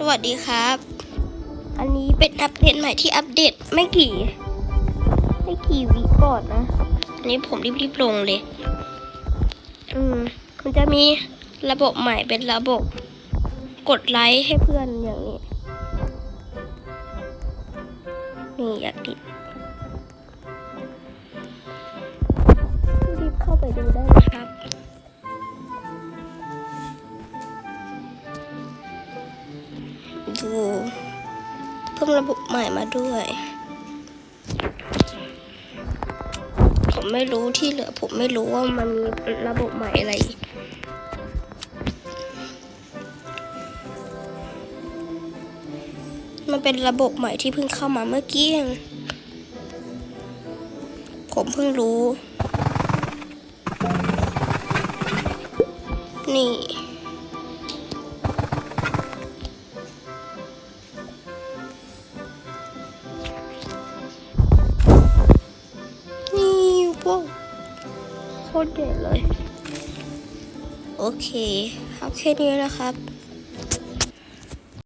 สวัสดีครับ อันนี้เป็นอัปเดตใหม่ที่อัปเดตไม่กี่ ไม่กี่วิก่อนนะ อันนี้ผมรีบๆลงเลย อืมมันจะมีระบบใหม่เป็นระบบ กดไลค์ให้เพื่อนอย่างนี้ นี่อยากติดรีบเข้าไปดูได้ ดู เพิ่มระบบใหม่มาด้วย ผมไม่รู้ที่เหลือผมไม่รู้ว่ามันมีระบบใหม่อะไรมันเป็นระบบใหม่ที่เพิ่งเข้ามาเมื่อกี้เองผมเพิ่งรู้ นี่ คตรเด็ดเลย โอเค ครับแค่นี้นะครับ